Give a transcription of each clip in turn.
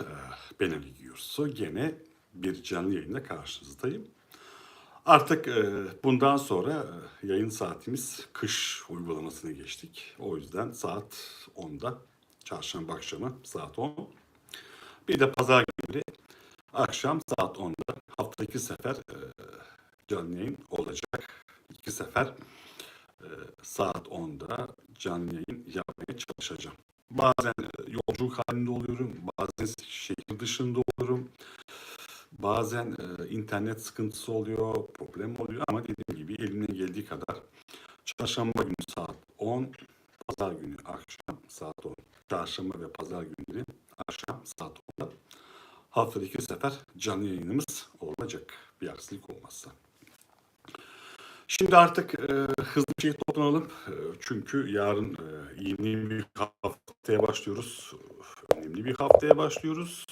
Ee, Ben Ali Gürsu. Gene bir canlı yayında karşınızdayım. Artık e, bundan sonra e, yayın saatimiz kış uygulamasına geçtik. O yüzden saat 10'da, çarşamba akşamı saat 10. Bir de pazar günü akşam saat 10'da hafta sefer canlı yayın olacak. İki sefer saat 10'da canlı yayın yapmaya çalışacağım. Bazen e, yolculuk halinde oluyorum, bazen şehir dışında oluyorum. Bazen e, internet sıkıntısı oluyor, problem oluyor ama dediğim gibi elimden geldiği kadar çarşamba günü saat 10, pazar günü akşam saat 10. Çarşamba ve pazar günleri akşam saat 10'da haftada iki sefer canlı yayınımız olacak bir aksilik olmazsa. Şimdi artık e, hızlı bir şey toplanalım. E, çünkü yarın e, yeni bir haftaya başlıyoruz. Önemli bir haftaya başlıyoruz.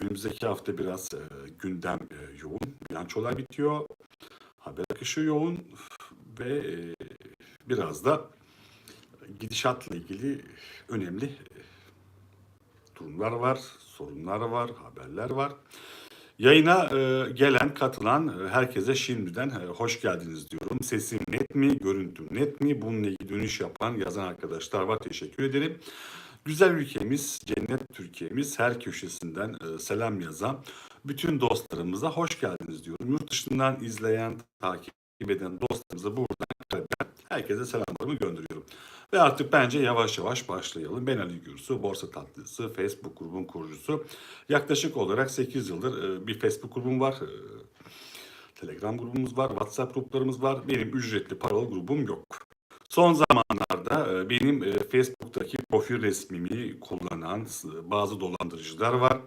Önümüzdeki hafta biraz e, gündem e, yoğun. Bilançolar bitiyor. Haber akışı yoğun ve e, biraz da gidişatla ilgili önemli e, durumlar var, sorunlar var, haberler var. Yayına e, gelen, katılan e, herkese şimdiden e, hoş geldiniz diyorum. Sesim net mi, görüntüm net mi? Bununla ilgili dönüş yapan, yazan arkadaşlar var. Teşekkür ederim. Güzel ülkemiz, cennet Türkiye'miz her köşesinden e, selam yazan bütün dostlarımıza hoş geldiniz diyorum. Yurt dışından izleyen, takip eden dostlarımıza buradan herkese selamlarımı gönderiyorum. Ve artık bence yavaş yavaş başlayalım. Ben Ali Gürsu, Borsa Tatlısı, Facebook grubun kurucusu. Yaklaşık olarak 8 yıldır e, bir Facebook grubum var. E, Telegram grubumuz var, WhatsApp gruplarımız var. Benim ücretli paralı grubum yok. Son zamanlarda e, benim Facebook'taki profil resmimi kullanan bazı dolandırıcılar var.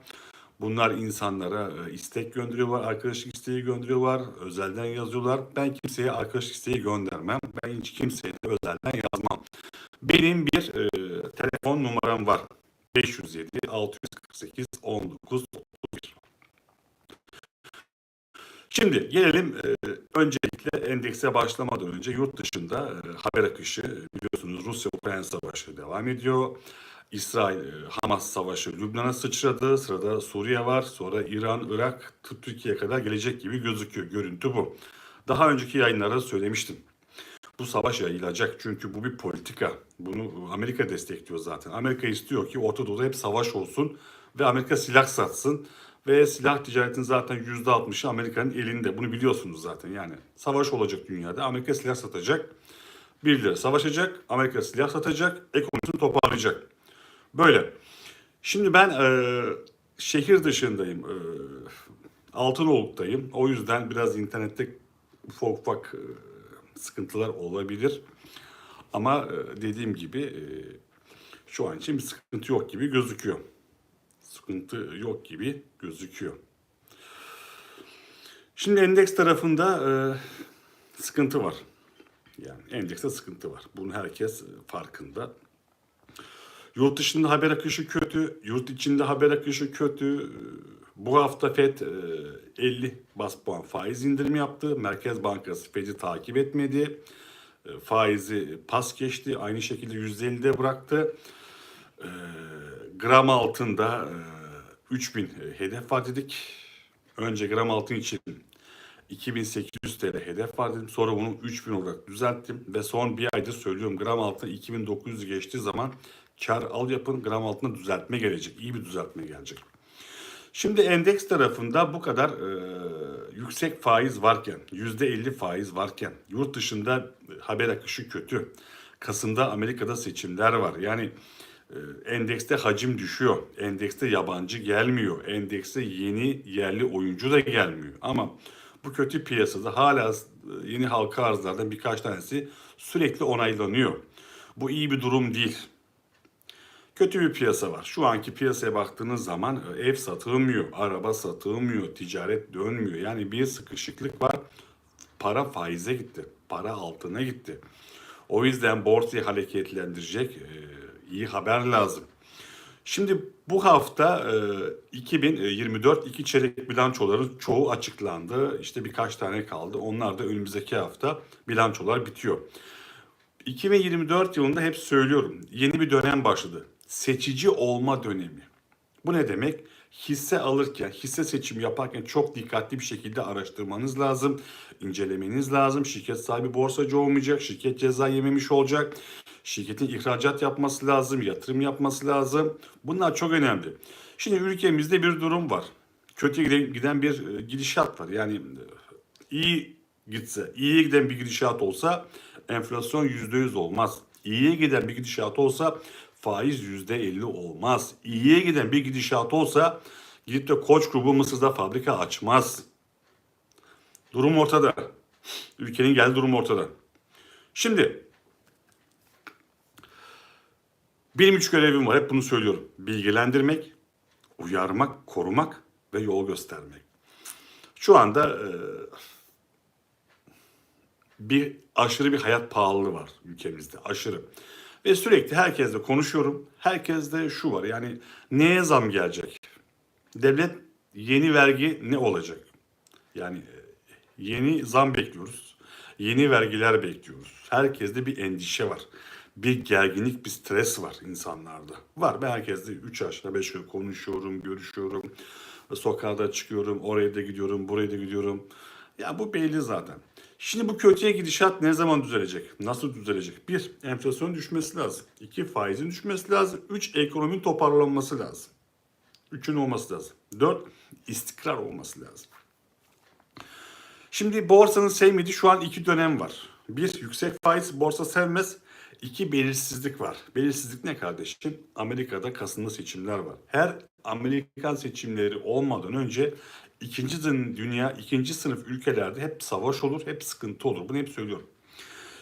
Bunlar insanlara e, istek gönderiyorlar, arkadaşlık isteği gönderiyorlar, özelden yazıyorlar. Ben kimseye arkadaşlık isteği göndermem. Ben hiç kimseye de özelden yazmam. Benim bir e, telefon numaram var. 507 648 19 31. Şimdi gelelim e, öncelikle endekse başlamadan önce yurt dışında e, haber akışı biliyorsunuz Rusya-Ukrayna savaşı devam ediyor. İsrail e, Hamas savaşı Lübnan'a sıçradı. Sırada Suriye var. Sonra İran, Irak, Türkiye'ye kadar gelecek gibi gözüküyor. Görüntü bu. Daha önceki yayınlarda söylemiştim. Bu savaş yayılacak çünkü bu bir politika. Bunu Amerika destekliyor zaten. Amerika istiyor ki Orta Doğu'da hep savaş olsun ve Amerika silah satsın. Ve silah ticaretinin zaten %60'ı Amerika'nın elinde. Bunu biliyorsunuz zaten yani. Savaş olacak dünyada. Amerika silah satacak. Birileri savaşacak. Amerika silah satacak. Ekonomisini toparlayacak. Böyle. Şimdi ben e, şehir dışındayım. E, Altınoluk'tayım. O yüzden biraz internette ufak ufak e, sıkıntılar olabilir. Ama e, dediğim gibi e, şu an için bir sıkıntı yok gibi gözüküyor. Sıkıntı yok gibi gözüküyor. Şimdi endeks tarafında e, sıkıntı var. Yani endekste sıkıntı var. Bunun herkes e, farkında. Yurt dışında haber akışı kötü, yurt içinde haber akışı kötü. Bu hafta FED e, 50 bas puan faiz indirimi yaptı. Merkez Bankası FED'i takip etmedi. E, Faizi pas geçti. Aynı şekilde %50'de bıraktı. E, Gram altında e, 3000 hedef var dedik. Önce gram altın için 2800 TL hedef var dedim. Sonra bunu 3000 olarak düzelttim. Ve son bir aydır söylüyorum gram altın 2900 geçtiği zaman kar al yapın. Gram altında düzeltme gelecek. İyi bir düzeltme gelecek. Şimdi endeks tarafında bu kadar e, yüksek faiz varken, %50 faiz varken, yurt dışında e, haber akışı kötü. Kasım'da Amerika'da seçimler var. Yani e, endekste hacim düşüyor. Endekste yabancı gelmiyor. Endekste yeni yerli oyuncu da gelmiyor. Ama bu kötü piyasada hala e, yeni halka arzlardan birkaç tanesi sürekli onaylanıyor. Bu iyi bir durum değil. Kötü bir piyasa var. Şu anki piyasaya baktığınız zaman e, ev satılmıyor, araba satılmıyor, ticaret dönmüyor. Yani bir sıkışıklık var. Para faize gitti, para altına gitti. O yüzden borsayı hareketlendirecek e, iyi haber lazım. Şimdi bu hafta e, 2024 iki çeyrek bilançoların çoğu açıklandı. İşte birkaç tane kaldı. Onlar da önümüzdeki hafta bilançolar bitiyor. 2024 yılında hep söylüyorum yeni bir dönem başladı. Seçici olma dönemi. Bu ne demek? Hisse alırken, hisse seçimi yaparken çok dikkatli bir şekilde araştırmanız lazım, incelemeniz lazım. Şirket sahibi borsacı olmayacak, şirket ceza yememiş olacak, şirketin ihracat yapması lazım, yatırım yapması lazım. Bunlar çok önemli. Şimdi ülkemizde bir durum var. Kötü giden- giden bir e, gidişat var. Yani e, iyi gitse, iyiye giden bir gidişat olsa enflasyon %100 olmaz. İyiye giden bir gidişat olsa faiz %50 olmaz. İyiye giden bir gidişat olsa gidip de Koç grubu Mısır'da fabrika açmaz. Durum ortada. Ülkenin geldiği durum ortada. Şimdi benim üç görevim var. Hep bunu söylüyorum. Bilgilendirmek, uyarmak, korumak ve yol göstermek. Şu anda e, bir aşırı bir hayat pahalılığı var ülkemizde. Aşırı. Ve sürekli herkesle konuşuyorum. Herkeste şu var yani neye zam gelecek? Devlet yeni vergi ne olacak? Yani e, yeni zam bekliyoruz. Yeni vergiler bekliyoruz. Herkeste bir endişe var. Bir gerginlik, bir stres var insanlarda. Var. Ben herkesle 3 aşağı 5 yukarı konuşuyorum, görüşüyorum. Sokağa çıkıyorum, oraya da gidiyorum, buraya da gidiyorum. Ya bu belli zaten. Şimdi bu kötüye gidişat ne zaman düzelecek? Nasıl düzelecek? Bir, enflasyonun düşmesi lazım. İki, faizin düşmesi lazım. Üç, ekonominin toparlanması lazım. Üçün olması lazım. Dört, istikrar olması lazım. Şimdi borsanın sevmediği şu an iki dönem var. Bir, yüksek faiz borsa sevmez. İki, belirsizlik var. Belirsizlik ne kardeşim? Amerika'da Kasım'da seçimler var. Her Amerikan seçimleri olmadan önce ikinci dü- dünya, ikinci sınıf ülkelerde hep savaş olur, hep sıkıntı olur. Bunu hep söylüyorum.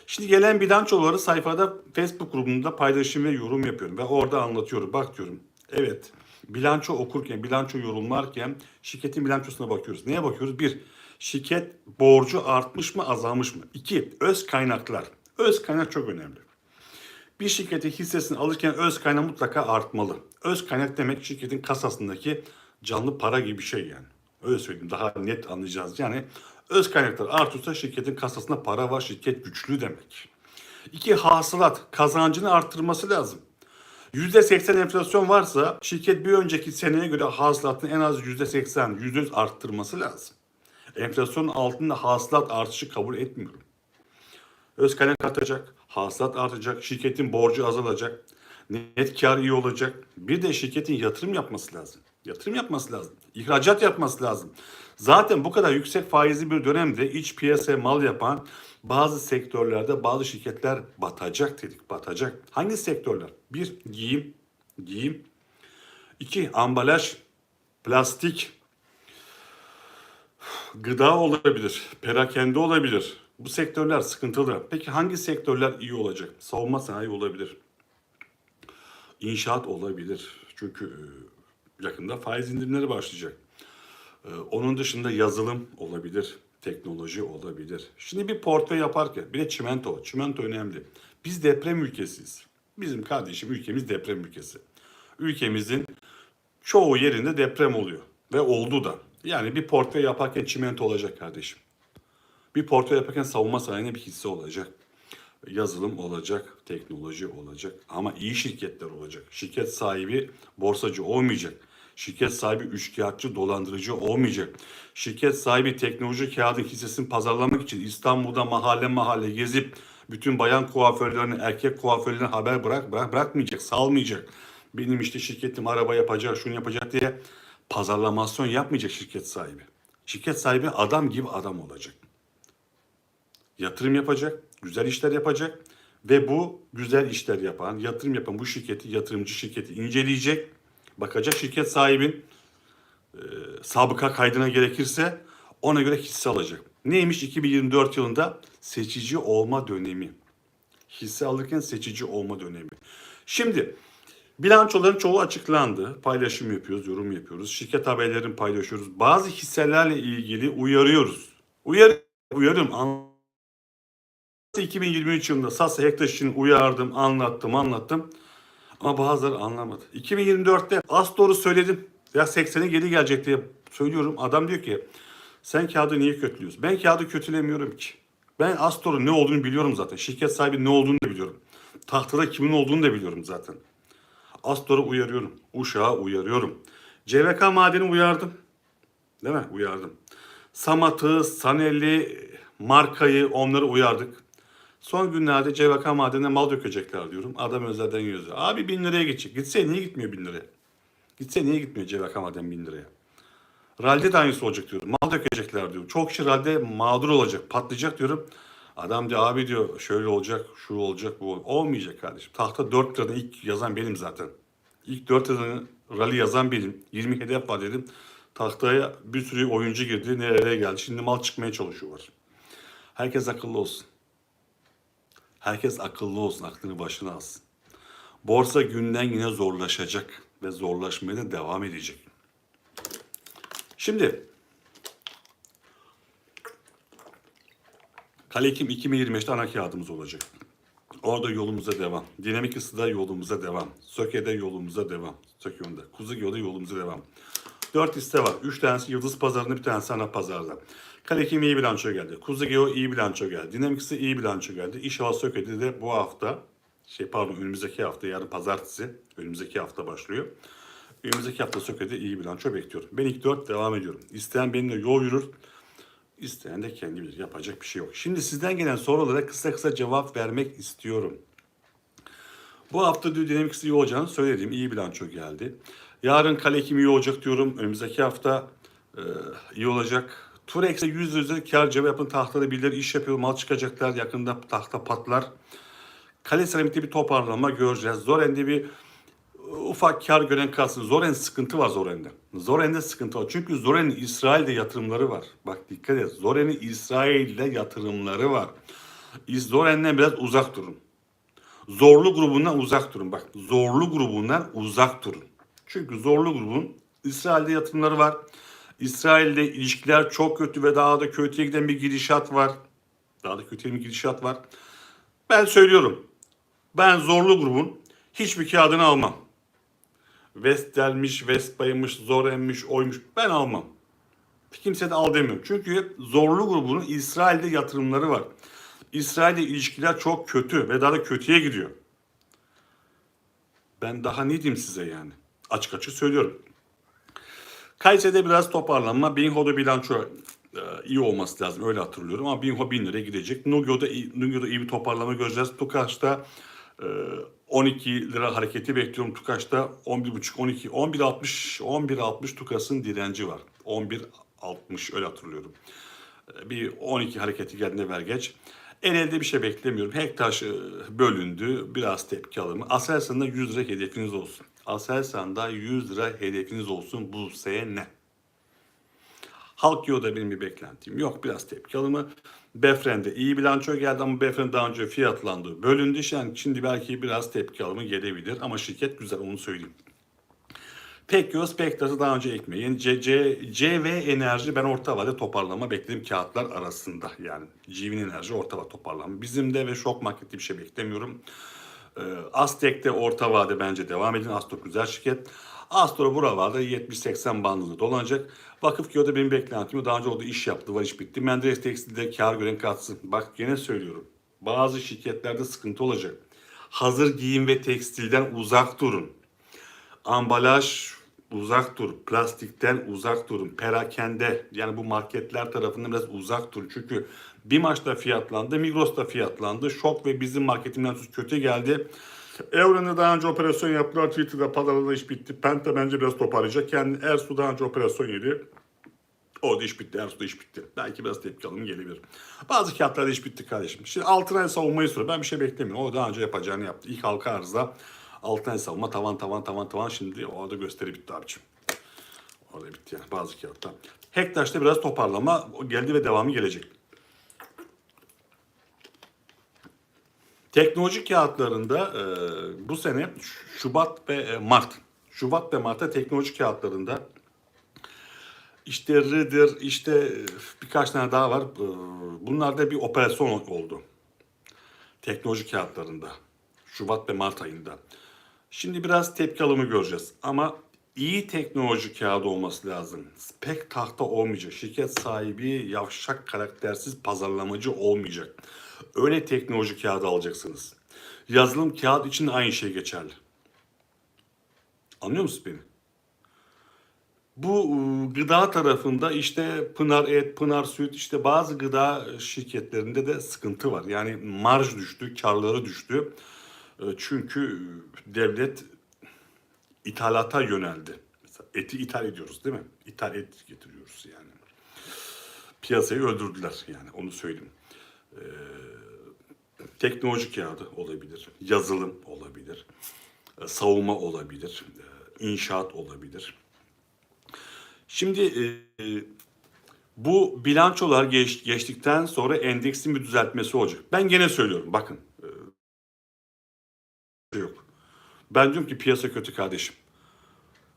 Şimdi gelen bilançoları sayfada Facebook grubunda paylaşım ve yorum yapıyorum. Ve orada anlatıyorum. Bak diyorum. Evet bilanço okurken, bilanço yorumlarken şirketin bilançosuna bakıyoruz. Neye bakıyoruz? Bir, şirket borcu artmış mı azalmış mı? İki, öz kaynaklar. Öz kaynak çok önemli. Bir şirketin hissesini alırken öz kaynak mutlaka artmalı. Öz kaynak demek şirketin kasasındaki canlı para gibi bir şey yani. Öyle söyleyeyim daha net anlayacağız. Yani öz kaynaklar artıyorsa şirketin kasasında para var, şirket güçlü demek. İki hasılat, kazancını arttırması lazım. %80 enflasyon varsa şirket bir önceki seneye göre hasılatını en az %80, %100 arttırması lazım. Enflasyonun altında hasılat artışı kabul etmiyorum. Öz kaynak artacak, hasılat artacak, şirketin borcu azalacak, net kar iyi olacak. Bir de şirketin yatırım yapması lazım. Yatırım yapması lazım. İhracat yapması lazım. Zaten bu kadar yüksek faizli bir dönemde iç piyasaya mal yapan bazı sektörlerde bazı şirketler batacak dedik. Batacak. Hangi sektörler? Bir, giyim. Giyim. İki, ambalaj. Plastik. Gıda olabilir. Perakende olabilir. Bu sektörler sıkıntılı. Peki hangi sektörler iyi olacak? Savunma sanayi olabilir. İnşaat olabilir. Çünkü yakında faiz indirimleri başlayacak. E, Onun dışında yazılım olabilir, teknoloji olabilir. Şimdi bir portföy yaparken bir de çimento. Çimento önemli. Biz deprem ülkesiyiz. Bizim kardeşim ülkemiz deprem ülkesi. Ülkemizin çoğu yerinde deprem oluyor ve oldu da. Yani bir portföy yaparken çimento olacak kardeşim. Bir portföy yaparken savunma sanayine bir hisse olacak. Yazılım olacak, teknoloji olacak ama iyi şirketler olacak. Şirket sahibi borsacı olmayacak. Şirket sahibi üçkağıtçı, dolandırıcı olmayacak. Şirket sahibi teknoloji kağıdın hissesini pazarlamak için İstanbul'da mahalle mahalle gezip bütün bayan kuaförlerine, erkek kuaförlerine haber bırak, bırak bırakmayacak, salmayacak. Benim işte şirketim araba yapacak, şunu yapacak diye pazarlamasyon yapmayacak şirket sahibi. Şirket sahibi adam gibi adam olacak yatırım yapacak, güzel işler yapacak ve bu güzel işler yapan, yatırım yapan bu şirketi, yatırımcı şirketi inceleyecek. Bakacak şirket sahibin e, sabıka kaydına gerekirse ona göre hisse alacak. Neymiş 2024 yılında seçici olma dönemi. Hisse alırken seçici olma dönemi. Şimdi bilançoların çoğu açıklandı. Paylaşım yapıyoruz, yorum yapıyoruz. Şirket haberlerini paylaşıyoruz. Bazı hisselerle ilgili uyarıyoruz. Uyar, uyarıyorum. An- 2023 yılında Sasa Hektaş için uyardım, anlattım, anlattım. Ama bazıları anlamadı. 2024'te az doğru söyledim. Ya 80'e geri gelecek diye söylüyorum. Adam diyor ki sen kağıdı niye kötülüyorsun? Ben kağıdı kötülemiyorum ki. Ben Astor'un ne olduğunu biliyorum zaten. Şirket sahibi ne olduğunu da biliyorum. Tahtada kimin olduğunu da biliyorum zaten. Astor'u uyarıyorum. Uşak'ı uyarıyorum. CVK madeni uyardım. Değil mi? Uyardım. Samat'ı, Sanel'i, Marka'yı onları uyardık. Son günlerde CVK madenine mal dökecekler diyorum. Adam özelden yazıyor. Abi bin liraya geçecek. Gitse niye gitmiyor bin liraya? Gitse niye gitmiyor CVK maden bin liraya? Ralde de aynısı olacak diyorum. Mal dökecekler diyorum. Çok kişi ralde mağdur olacak, patlayacak diyorum. Adam diyor abi diyor şöyle olacak, şu olacak, bu. Olmayacak kardeşim. Tahta 4 liradan ilk yazan benim zaten. İlk 4 liradan rally yazan benim. 20 hedef var dedim. Tahtaya bir sürü oyuncu girdi. Nereye geldi? Şimdi mal çıkmaya çalışıyorlar. Herkes akıllı olsun. Herkes akıllı olsun. Aklını başına alsın. Borsa günden güne zorlaşacak ve zorlaşmaya da devam edecek. Şimdi Kalekim 2025'te ana kağıdımız olacak. Orada yolumuza devam. Dinamik ısıda yolumuza devam. Söke'de yolumuza devam. Söke'de. Kuzugöl'de yolumuza devam. Dört liste var. Üç tanesi Yıldız Pazarı'nda bir tanesi ana pazarda. Kalekim iyi bilanço geldi. Kuzugeo iyi bilanço geldi. Dinamik ısı iyi bilanço geldi. İnşallah Söke'de de bu hafta şey pardon önümüzdeki hafta yarın pazartesi önümüzdeki hafta başlıyor. Önümüzdeki hafta Söke'de iyi bilanço bekliyorum. Ben ilk dört devam ediyorum. İsteyen benimle yol yürür. İsteyen de kendi bilir. Yapacak bir şey yok. Şimdi sizden gelen sorulara kısa kısa cevap vermek istiyorum. Bu hafta diyor Dynamics iyi olacağını söyledim. İyi bilanço geldi. Yarın Kalekim iyi olacak diyorum. Önümüzdeki hafta e, iyi olacak. Turex'e 100 üzeri kar cevap yapın. Tahtada birileri iş yapıyor. Mal çıkacaklar. Yakında tahta patlar. Kale seramikte bir toparlanma göreceğiz. Zoren'de bir ufak kar gören kalsın. Zoren sıkıntı var Zoren'de. Zoren'de sıkıntı var. Çünkü Zoren'in İsrail'de yatırımları var. Bak dikkat et. Zoren'in İsrail'de yatırımları var. Zoren'den biraz uzak durun. Zorlu grubundan uzak durun. Bak zorlu grubundan uzak durun. Çünkü zorlu grubun İsrail'de yatırımları var. İsrail'de ilişkiler çok kötü ve daha da kötüye giden bir gidişat var. Daha da kötüye bir gidişat var. Ben söylüyorum. Ben zorlu grubun hiçbir kağıdını almam. Vestel'miş, Vespa'ymış, Zoren'miş, oymuş. Ben almam. Kimse de al demiyorum. Çünkü zorlu grubunun İsrail'de yatırımları var. İsrail'de ilişkiler çok kötü ve daha da kötüye gidiyor. Ben daha ne diyeyim size yani? Açık açık söylüyorum. Kayseri'de biraz toparlanma. Binho'da bilanço e, iyi olması lazım. Öyle hatırlıyorum ama Binho 1000 liraya gidecek. Nugio'da, Nugio'da iyi bir toparlama göreceğiz. Tukaş'ta e, 12 lira hareketi bekliyorum. Tukaş'ta 11.5, 12, 11.60, 11.60 Tukas'ın direnci var. 11.60 öyle hatırlıyorum. E, Bir 12 hareketi geldiğinde ver geç. El elde bir şey beklemiyorum. Hektaş e, bölündü. Biraz tepki alımı. Aselsan'da 100 lira hedefiniz olsun. Aselsan'da 100 lira hedefiniz olsun bu sene. Halk Yolda benim bir beklentim yok. Biraz tepki alımı. Befren'de iyi bilanço geldi ama Befren daha önce fiyatlandı. Bölündü. Yani şimdi belki biraz tepki alımı gelebilir. Ama şirket güzel onu söyleyeyim. Pekgöz Pektas'ı daha önce ekmeği. Yani C, C, Enerji ben orta vade toparlama bekledim kağıtlar arasında. Yani Civin Enerji orta vade toparlama. Bizim de ve şok markette bir şey beklemiyorum. Ee, Aztek'te orta vade bence devam edin. Astor güzel şirket. Astor buralarda 70-80 bandında dolanacak. Vakıf Kiyo'da benim beklentim daha önce orada iş yaptı, var iş bitti. Menderes Tekstil'de kar gören katsın. Bak gene söylüyorum. Bazı şirketlerde sıkıntı olacak. Hazır giyim ve tekstilden uzak durun. Ambalaj uzak dur. Plastikten uzak durun. Perakende yani bu marketler tarafından biraz uzak dur. Çünkü bir maçta fiyatlandı. Migros'ta fiyatlandı. Şok ve bizim marketimden kötü geldi. Evren'de daha önce operasyon yaptılar. Twitter'da pazarda iş bitti. Penta bence biraz toparlayacak. Yani Ersu daha önce operasyon yedi. Orada iş bitti. Ersu'da iş bitti. Belki biraz tepki alım gelebilir. Bazı kağıtlarda iş bitti kardeşim. Şimdi altına savunmayı soruyor. Ben bir şey beklemiyorum. O daha önce yapacağını yaptı. İlk halka arzda altına savunma tavan tavan tavan tavan. Şimdi orada gösteri bitti abicim. Orada bitti yani bazı kağıtlar. Hektaş'ta biraz toparlama geldi ve devamı gelecek. Teknoloji kağıtlarında e, bu sene Şubat ve e, Mart. Şubat ve Mart'ta teknoloji kağıtlarında işte Rıdır, işte e, birkaç tane daha var. E, Bunlarda bir operasyon oldu. Teknoloji kağıtlarında. Şubat ve Mart ayında. Şimdi biraz tepki alımı göreceğiz. Ama iyi teknoloji kağıdı olması lazım. Pek tahta olmayacak. Şirket sahibi yavşak karaktersiz pazarlamacı olmayacak. Öyle teknoloji kağıdı alacaksınız. Yazılım kağıt için aynı şey geçerli. Anlıyor musun beni? Bu e, gıda tarafında işte Pınar Et, Pınar Süt işte bazı gıda şirketlerinde de sıkıntı var. Yani marj düştü, karları düştü. E, Çünkü devlet ithalata yöneldi. Mesela eti ithal ediyoruz değil mi? İthal et getiriyoruz yani. Piyasayı öldürdüler yani onu söyleyeyim. Ee, teknoloji kağıdı olabilir, yazılım olabilir, e, savunma olabilir, e, inşaat olabilir. Şimdi e, bu bilançolar geç, geçtikten sonra endeksin bir düzeltmesi olacak. Ben gene söylüyorum bakın. e, yok. Ben diyorum ki piyasa kötü kardeşim.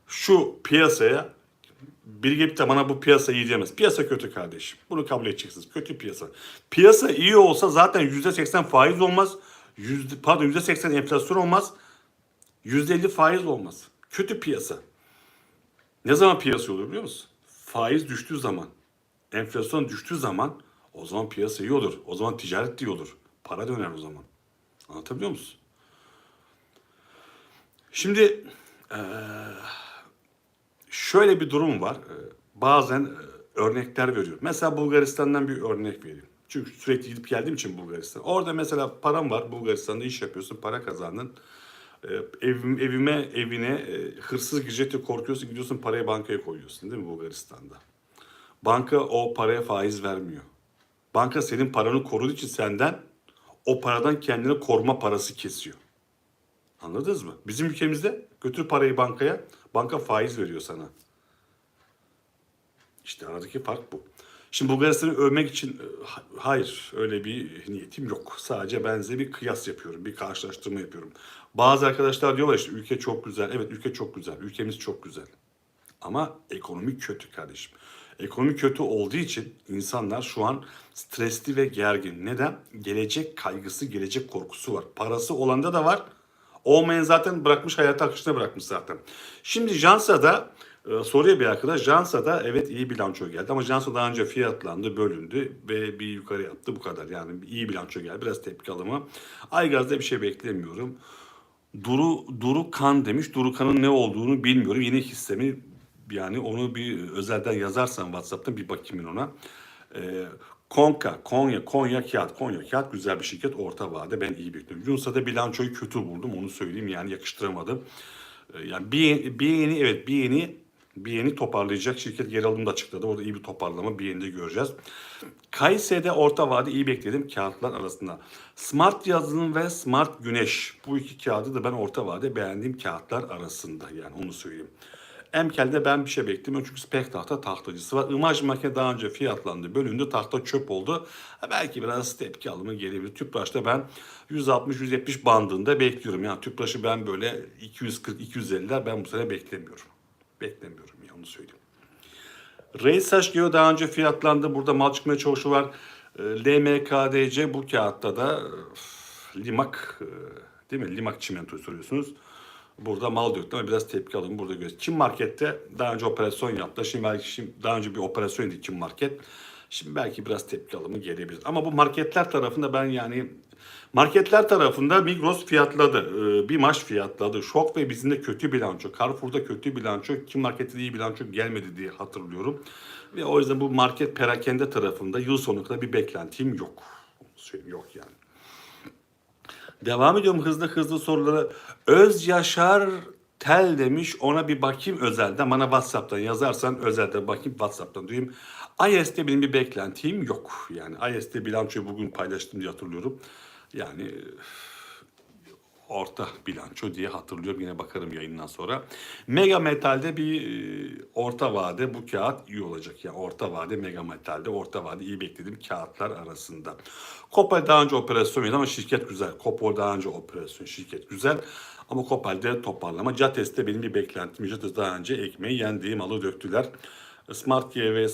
Şu piyasaya bir gelip de bana bu piyasa iyi diyemez. Piyasa kötü kardeşim. Bunu kabul edeceksiniz. Kötü piyasa. Piyasa iyi olsa zaten %80 faiz olmaz. Yüzde, pardon %80 enflasyon olmaz. %50 faiz olmaz. Kötü piyasa. Ne zaman piyasa olur biliyor musun? Faiz düştüğü zaman, enflasyon düştüğü zaman o zaman piyasa iyi olur. O zaman ticaret iyi olur. Para döner o zaman. Anlatabiliyor musun? Şimdi eee, şöyle bir durum var. Eee, Bazen eee, örnekler veriyorum. Mesela Bulgaristan'dan bir örnek vereyim. Çünkü sürekli gidip geldiğim için Bulgaristan. Orada mesela param var. Bulgaristan'da iş yapıyorsun, para kazandın. Eee, Evim, evime, evine eee, hırsız girecektir korkuyorsun, gidiyorsun parayı bankaya koyuyorsun değil mi Bulgaristan'da? Banka o paraya faiz vermiyor. Banka senin paranı koruduğu için senden o paradan kendine koruma parası kesiyor. Anladınız mı? Bizim ülkemizde götür parayı bankaya, banka faiz veriyor sana. İşte aradaki fark bu. Şimdi Bulgaristan'ı övmek için e, ha- hayır öyle bir niyetim yok. Sadece ben size bir kıyas yapıyorum, bir karşılaştırma yapıyorum. Bazı arkadaşlar diyorlar işte ülke çok güzel. Evet ülke çok güzel, ülkemiz çok güzel. Ama ekonomi kötü kardeşim. Ekonomi kötü olduğu için insanlar şu an stresli ve gergin. Neden? Gelecek kaygısı, gelecek korkusu var. Parası olanda da var. Olmayan zaten bırakmış hayatı akışına bırakmış zaten. Şimdi Jansa'da e, soruyor bir arkadaş. Jansa'da evet iyi bilanço geldi ama Jansa daha önce fiyatlandı, bölündü ve bir yukarı yaptı bu kadar. Yani iyi bilanço geldi. Biraz tepki alımı. Aygaz'da bir şey beklemiyorum. Duru, Duru Kan demiş. Duru Kan'ın ne olduğunu bilmiyorum. Yine hissemi yani onu bir özelden yazarsan WhatsApp'ta bir bakayım ben ona. Ee, Konka, Konya, Konya Kağıt. Konya Kağıt güzel bir şirket. Orta vade ben iyi bekliyorum. Yunsa'da bilançoyu kötü buldum. Onu söyleyeyim yani yakıştıramadım. Ee, yani bir, bir yeni evet bir yeni bir yeni toparlayacak şirket yer alımda açıkladı. Orada iyi bir toparlama bir yeni de göreceğiz. Kayseri'de orta vade iyi bekledim kağıtlar arasında. Smart yazılım ve Smart Güneş. Bu iki kağıdı da ben orta vade beğendiğim kağıtlar arasında yani onu söyleyeyim. Emkel'de ben bir şey beklemiyorum çünkü spek tahta tahtacısı var. İmaj makine daha önce fiyatlandı, bölündü, tahta çöp oldu. Belki biraz tepki alımı gelebilir. Tüpraş'ta ben 160-170 bandında bekliyorum. Yani Tüpraş'ı ben böyle 240-250'ler ben bu sene beklemiyorum. Beklemiyorum ya onu söyleyeyim. Reis Geo daha önce fiyatlandı. Burada mal çıkmaya çoğuşu var. E, LMKDC bu kağıtta da Limak e, değil mi? Limak çimentoyu soruyorsunuz. Burada mal döktü ama biraz tepki alın. Burada göz. Çin markette daha önce operasyon yaptı. Şimdi belki şimdi daha önce bir operasyon edildi Çin market. Şimdi belki biraz tepki alımı gelebilir. Ama bu marketler tarafında ben yani marketler tarafında Migros fiyatladı. Ee, bir maç fiyatladı. Şok ve bizim de kötü bilanço. Carrefour'da kötü bilanço. Çin markette iyi bilanço gelmedi diye hatırlıyorum. Ve o yüzden bu market perakende tarafında yıl sonuna kadar bir beklentim yok. Yok yani. Devam ediyorum hızlı hızlı sorulara. Öz Yaşar Tel demiş ona bir bakayım özelden. Bana Whatsapp'tan yazarsan özelden bakayım Whatsapp'tan diyeyim. IS'te benim bir beklentim yok. Yani IS'te bilançoyu bugün paylaştım diye hatırlıyorum. Yani orta bilanço diye hatırlıyorum. Yine bakarım yayından sonra. Mega Metal'de bir e, orta vade bu kağıt iyi olacak. Yani orta vade Mega Metal'de orta vade iyi bekledim kağıtlar arasında. Kopal daha önce operasyon ama şirket güzel. Kopal daha önce operasyon şirket güzel. Ama Kopal'de toparlama. Cates'te benim bir beklentim. Cates daha önce ekmeği yendiği malı döktüler. Smart ve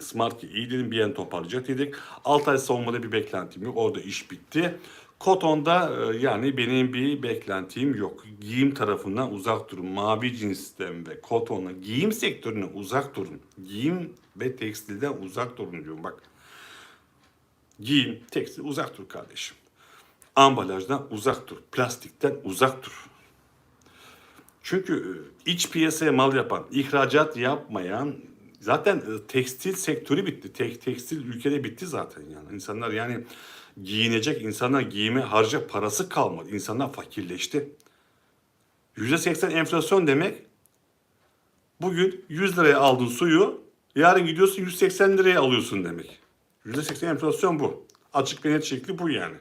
Smart iyi dedim bir yen toparlayacak dedik. Altay savunmada bir beklentim yok. Orada iş bitti. Koton'da e, yani benim bir beklentim yok. Giyim tarafından uzak durun. Mavi cinsten ve kotonla giyim sektörüne uzak durun. Giyim ve tekstilden uzak durun diyorum bak. Giyim, tekstil uzak dur kardeşim. Ambalajdan uzak dur. Plastikten uzak dur. Çünkü e, iç piyasaya mal yapan, ihracat yapmayan zaten e, tekstil sektörü bitti. Tek, tekstil ülkede bitti zaten yani. İnsanlar yani giyinecek, insanlar giyime harca parası kalmadı. İnsanlar fakirleşti. %80 enflasyon demek bugün 100 liraya aldığın suyu yarın gidiyorsun 180 liraya alıyorsun demek. %80 enflasyon bu. Açık ve net şekli bu yani.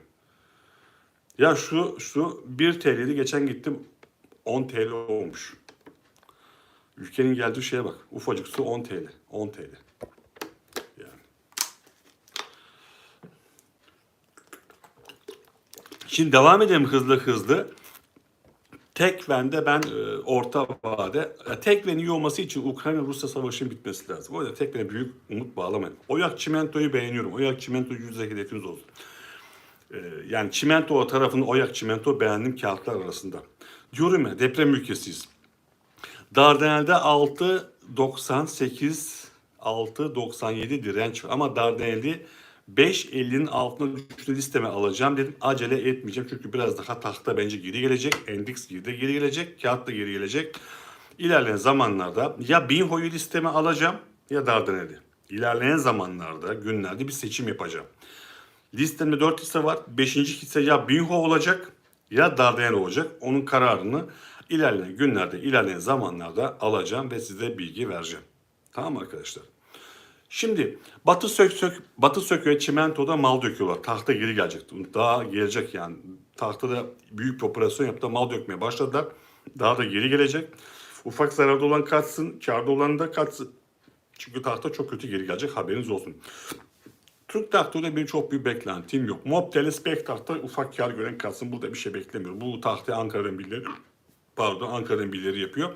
Ya şu şu 1 TL'ydi geçen gittim 10 TL olmuş. Ülkenin geldiği şeye bak. Ufacık su 10 TL. 10 TL. Şimdi devam edelim hızlı hızlı. Tekven'de ben e, orta vade, e, Tekven'in iyi olması için Ukrayna-Rusya savaşının bitmesi lazım. O yüzden Tekven'e büyük umut bağlamayın. Oyak Çimento'yu beğeniyorum. Oyak Çimento yüzde hedefiniz olsun. E, yani Çimento tarafının Oyak Çimento beğendiğim kağıtlar arasında. Diyorum ya deprem ülkesiyiz. Dardanel'de 6.98 6.97 direnç. Ama Dardanel'i 5.50'nin altına düştü listeme alacağım dedim. Acele etmeyeceğim çünkü biraz daha tahta bence geri gelecek. Endeks geri de geri gelecek. Kağıt da geri gelecek. İlerleyen zamanlarda ya Binho'yu listeme alacağım ya Dardanel'i. İlerleyen zamanlarda, günlerde bir seçim yapacağım. Listemde 4 hisse var. 5. hisse ya Binho olacak ya Dardanel olacak. Onun kararını ilerleyen günlerde, ilerleyen zamanlarda alacağım ve size bilgi vereceğim. Tamam arkadaşlar? Şimdi Batı Sök Sök Batı Sökü'ye çimentoda mal döküyorlar. Tahta geri gelecek. Daha gelecek yani. Tahtada büyük bir operasyon yaptı. Mal dökmeye başladılar. Daha da geri gelecek. Ufak zararda olan katsın, karda olan da katsın. Çünkü tahta çok kötü geri gelecek haberiniz olsun. Türk tahtıyla benim çok büyük beklentim yok. Mobtele spek tahta ufak kar gören kalsın. Burada bir şey beklemiyorum. Bu tahtayı Ankara'dan birileri, pardon Ankara'dan birileri yapıyor.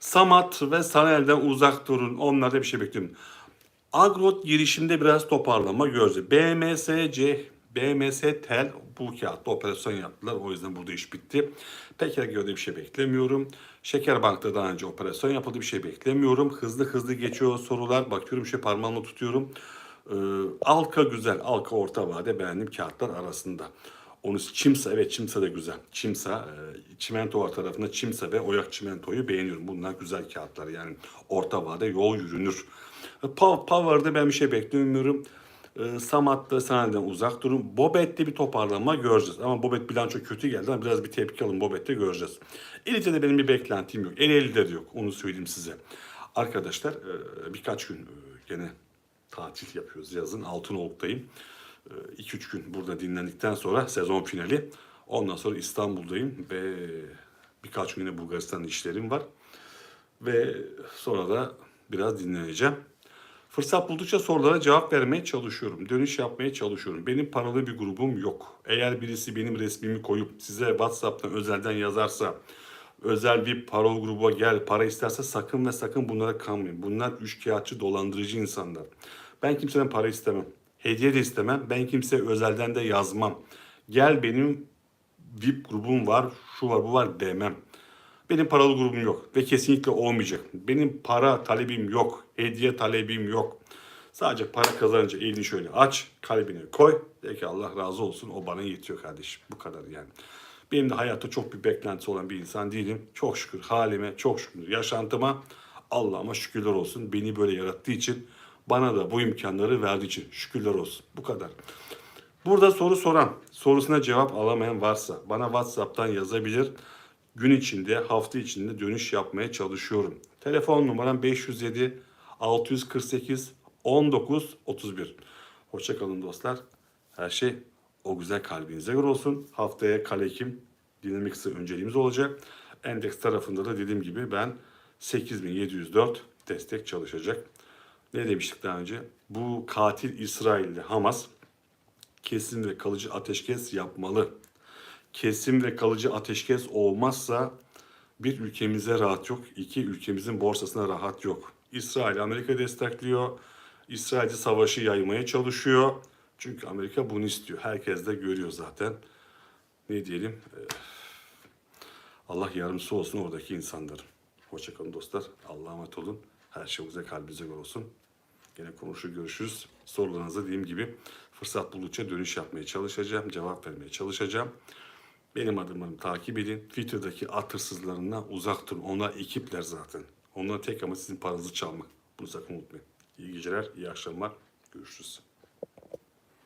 Samat ve Sanel'den uzak durun. Onlarda bir şey bekliyorum. Agrot girişimde biraz toparlama gördü. BMSC, BMS Tel bu kağıtta operasyon yaptılar. O yüzden burada iş bitti. Pekergö'de bir şey beklemiyorum. Şekerbank'ta daha önce operasyon yapıldı bir şey beklemiyorum. Hızlı hızlı geçiyor sorular. Bakıyorum şey parmağımla tutuyorum. Ee, Alka güzel. Alka orta vade beğendiğim kağıtlar arasında. Onu Çimsa evet Çimsa da güzel. Çimsa e, çimento var tarafında Çimsa ve Oyak çimentoyu beğeniyorum. Bunlar güzel kağıtlar yani orta vade yol yürünür. E, Power'da ben bir şey beklemiyorum. E, Samat'ta sahneden uzak durun. Bobet'te bir toparlanma göreceğiz. Ama Bobet bilanço kötü geldi ama biraz bir tepki alın Bobet'te göreceğiz. Elite'de benim bir beklentim yok. Ereğli'de de yok. Onu söyleyeyim size. Arkadaşlar e, birkaç gün e, gene tatil yapıyoruz yazın. Altınoluk'tayım. 2-3 gün burada dinlendikten sonra sezon finali. Ondan sonra İstanbul'dayım ve birkaç güne Bulgaristan işlerim var. Ve sonra da biraz dinleneceğim. Fırsat buldukça sorulara cevap vermeye çalışıyorum. Dönüş yapmaya çalışıyorum. Benim paralı bir grubum yok. Eğer birisi benim resmimi koyup size WhatsApp'tan özelden yazarsa, özel bir parol gruba gel para isterse sakın ve sakın bunlara kanmayın. Bunlar üçkağıtçı dolandırıcı insanlar. Ben kimseden para istemem. Hediye de istemem. Ben kimseye özelden de yazmam. Gel benim VIP grubum var, şu var bu var demem. Benim paralı grubum yok ve kesinlikle olmayacak. Benim para talebim yok, hediye talebim yok. Sadece para kazanınca elini şöyle aç, kalbine koy. De ki Allah razı olsun o bana yetiyor kardeşim. Bu kadar yani. Benim de hayatta çok bir beklentisi olan bir insan değilim. Çok şükür halime, çok şükür yaşantıma. Allah'ıma şükürler olsun. Beni böyle yarattığı için, bana da bu imkanları verdiği için şükürler olsun. Bu kadar. Burada soru soran, sorusuna cevap alamayan varsa bana WhatsApp'tan yazabilir. Gün içinde, hafta içinde dönüş yapmaya çalışıyorum. Telefon numaram 507 648 19 31. Hoşçakalın dostlar. Her şey o güzel kalbinize göre olsun. Haftaya Kalekim Dinamix'e önceliğimiz olacak. Endeks tarafında da dediğim gibi ben 8704 destek çalışacak. Ne demiştik daha önce? Bu katil İsrail'de Hamas kesin ve kalıcı ateşkes yapmalı. Kesin ve kalıcı ateşkes olmazsa bir ülkemize rahat yok, iki ülkemizin borsasına rahat yok. İsrail Amerika destekliyor. İsrail'de savaşı yaymaya çalışıyor. Çünkü Amerika bunu istiyor. Herkes de görüyor zaten. Ne diyelim? Ee, Allah yardımcısı olsun oradaki insanların. Hoşçakalın dostlar. Allah'a emanet olun. Her şey güzel kalbinize göre olsun. Gene konuşur görüşürüz. Sorularınıza dediğim gibi fırsat buldukça dönüş yapmaya çalışacağım. Cevap vermeye çalışacağım. Benim adımlarımı takip edin. Twitter'daki at hırsızlarından uzak durun. Onlar ekipler zaten. Onların tek ama sizin paranızı çalmak. Bunu sakın unutmayın. İyi geceler, iyi akşamlar. Görüşürüz.